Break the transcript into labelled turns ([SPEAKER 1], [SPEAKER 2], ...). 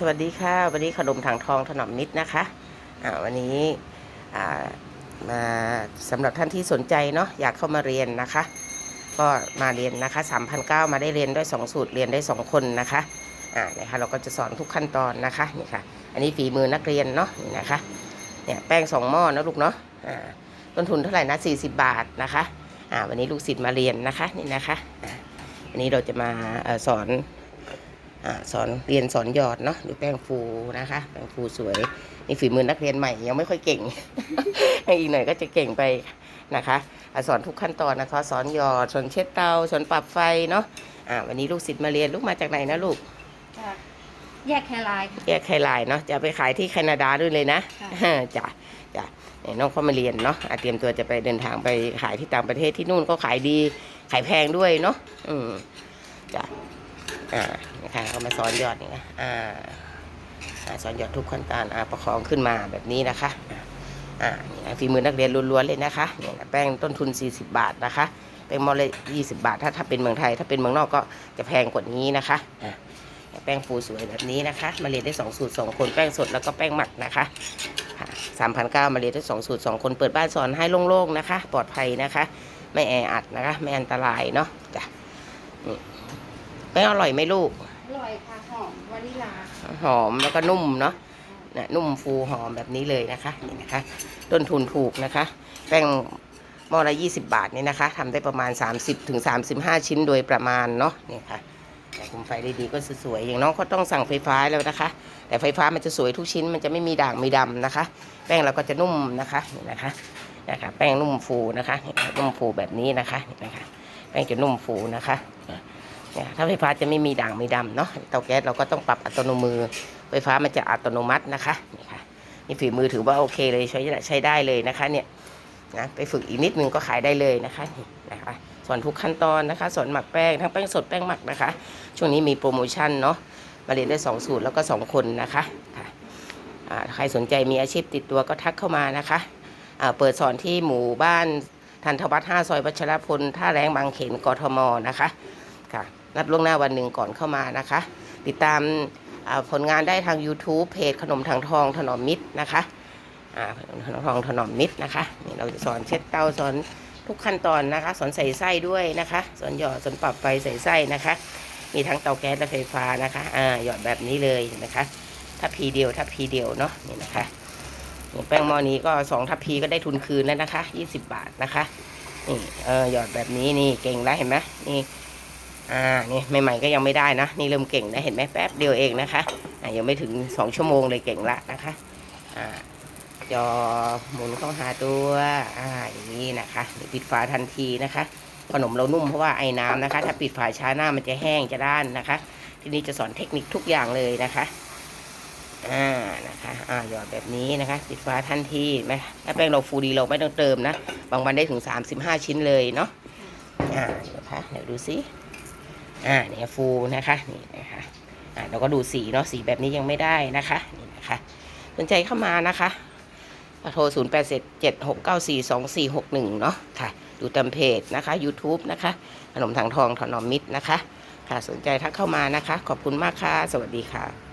[SPEAKER 1] สวัสดีค่ะ วันนี้ขนมถังทองถนอมมิตรนะคะวันนี้มาสำหรับท่านที่สนใจเนาะอยากเข้ามาเรียนนะคะ ก็มาเรียนนะคะ3,009มาได้เรียนด้2สูตรเรียนได้ 2 คนนะคะอ่านี่ค่ะเราก็จะสอนทุกขั้นตอนนะคะนี่ค่ะ อันนี้ฝีมือนักเรียนเนาะนี่นะคะเนี่ยแป้งสองหม้อนะลูกเนาะอ่าต้นทุนเท่าไหร่นะ40 บาทนะคะอ่าวันนี้ลูกศิษย์มาเรียนนะคะนี่นะคะอันนี้เราจะมาสอน สอนเรียนสอนหยอดเนาะดูแป้งฟูนะคะ แป้งฟูสวย นี่ฝีมือนักเรียนใหม่ยังไม่ค่อยเก่ง อีกหน่อยก็จะเก่งไปนะคะอ่าสอนทุกขั้นตอนนะคะสอนหยอดสอนเช็ดเตาสอนปรับไฟเนาะอ่าวันนี้ลูกศิษย์มาเรียนลูกมาจากไหนนะลูก
[SPEAKER 2] จากแยกแครายค่ะ
[SPEAKER 1] แยกไคลายเนาะจะเอาไปขายที่แคนาดาด้วยเลยนะ
[SPEAKER 2] ค่ะ
[SPEAKER 1] จ้ะจ้ะเนี่ยน้องเขามาเรียนเนาะอะเตรียมตัวจะไปเดินทางไปขายที่ต่างประเทศที่นู่นก็ขายดีขายแพงด้วยเนาะอืมจ้ะ อ่านะคะเขามาสอนยอดนี่นะอ่าอ่าสอนยอดทุกขั้นตอนอ่าประคองขึ้นมาแบบนี้นะคะอ่านี่นะฝีมือนักเรียนล้วนๆเลยนะคะเนี่ยนะแป้งต้นทุน 40 บาทนะคะแป้งมอลเลย20บาท ถ้าถ้าเป็นเมืองไทย ถ้าเป็นเมืองนอกก็จะแพงกว่านี้นะคะอ่าแป้งฟูสวยแบบนี้นะคะ มาเรียนได้ 2 สูตร 2 คนแป้งสดแล้วก็แป้งหมักนะคะสามพันเก้ามาเรียนได้ 2 สูตร 2 คนเปิดบ้านสอนให้โล่งๆนะคะ ปลอดภัยนะคะ ไม่แออัดนะคะ ไม่อันตรายเนาะจ้ะ นี่แป้งอร่อยไหมลูก
[SPEAKER 2] อร่อยค่ะหอมวานิลา
[SPEAKER 1] หอมแล้วก็นุ่มเนาะนะนุ่มฟูหอมแบบนี้เลยนะคะนี่นะคะต้นทุนถูกนะคะ แป้งหม้อละ20บาทนี่นะคะทำได้ประมาณ 30ถึง35 ชิ้นโดยประมาณเนาะนี่ค่ะแต่คุมไฟได้ดีก็สวยๆอย่างน้องก็ต้องสั่งไฟฟ้าแล้วนะคะ แต่ไฟฟ้ามันจะสวยทุกชิ้นมันจะไม่มีด่างมีดำนะคะ แป้งเราก็จะนุ่มนะคะนี่นะคะนะคะ แป้งนุ่มฟูนะคะนี่ค่ะนุ่มฟูแบบนี้นะคะนี่นะคะ แป้งจะนุ่มฟูนะคะ เนี่ยถ้าไฟฟ้าจะไม่มีด่างมีดำเนาะเตาแก๊สเราก็ต้องปรับอัตโนมือ ไฟฟ้ามันจะอัตโนมัตินะคะนี่ค่ะนี่ฝีมือถือว่าโอเคเลยใช้ใช้ได้เลยนะคะเนี่ยนะไปฝึกอีกนิดนึงก็ขายได้เลยนะคะนี่นะคะส่วนทุกขั้นตอนนะคะสอนหมักแป้งทั้งแป้งสดแป้งหมักนะคะ ช่วงนี้มีโปรโมชั่นเนาะมาเรียนได้ 2 สูตรแล้วก็ 2 คนนะคะค่ะใครสนใจมีอาชีพติดตัวก็ทักเข้ามานะคะเปิดสอนที่หมู่บ้านทันทวัฒน์5ซอยวัชรพลท่าแรงบางเขนกทมนะคะค่ะ นัดล่วงหน้าวันหนึ่งก่อนเข้ามานะคะ ติดตามผลงานได้ทาง YouTube เพจขนมถังทองถนอมมิตรนะคะขนมทองถนอมมิตรนะคะนี่เราจะสอนเช็ดเตาสอนทุกขั้นตอนนะคะ สอนใส่ไส้ด้วยนะคะสอนหยอดสอนปรับไฟใส่ไส้นะคะ มีทั้งเตาแก๊สและไฟฟ้านะคะอ่าหยอดแบบนี้เลยนะคะถ้าพีเดียวถ้าพีเดียวเนาะนี่นะคะแป้งหม้อนี้ก็สองทัพพีก็ได้ทุนคืนแล้วนะคะ20บาทนะคะนี่เออหยอดแบบนี้นี่เก่งแล้วเห็นไหมนี่ อ่านี่ใหม่ๆก็ยังไม่ได้นะ นี่เริ่มเก่งนะเห็นไหมแป๊บเดียวเองนะคะอ่ายังไม่ถึงสองชั่วโมงเลยเก่งละนะคะอ่าจอหมุนเข้าหาตัวอ่าอย่างนี้นะคะนี่ปิดฝาทันทีนะคะ ขนมเรานุ่มเพราะว่าไอ้น้ำนะคะ ถ้าปิดฝาช้าหน้ามันจะแห้งจะด้านนะคะ ทีนี้จะสอนเทคนิคทุกอย่างเลยนะคะอ่านะคะอ่าหยอดแบบนี้นะคะ ปิดฝาทันทีไหมถ้าแป้งเราฟูดีเราไม่ต้องเติมนะ บางวันได้ถึง 35 ชิ้นเลยเนาะอ่าเดี๋ยวคะเดี๋ยวดูสิ อ่าเนี่ยฟูนะคะนี่นะคะอ่าเราก็ดูสีเนาะสีแบบนี้ยังไม่ได้นะคะนี่นะคะสนใจเข้ามานะคะโทร 0 8 7 7 6 9 4 2 4 6 1 เนาะค่ะดูตามเพจนะคะ YouTube นะคะขนมถังทองถนอมมิตรนะคะ ค่ะสนใจทักเข้ามานะคะ ขอบคุณมากค่ะ สวัสดีค่ะ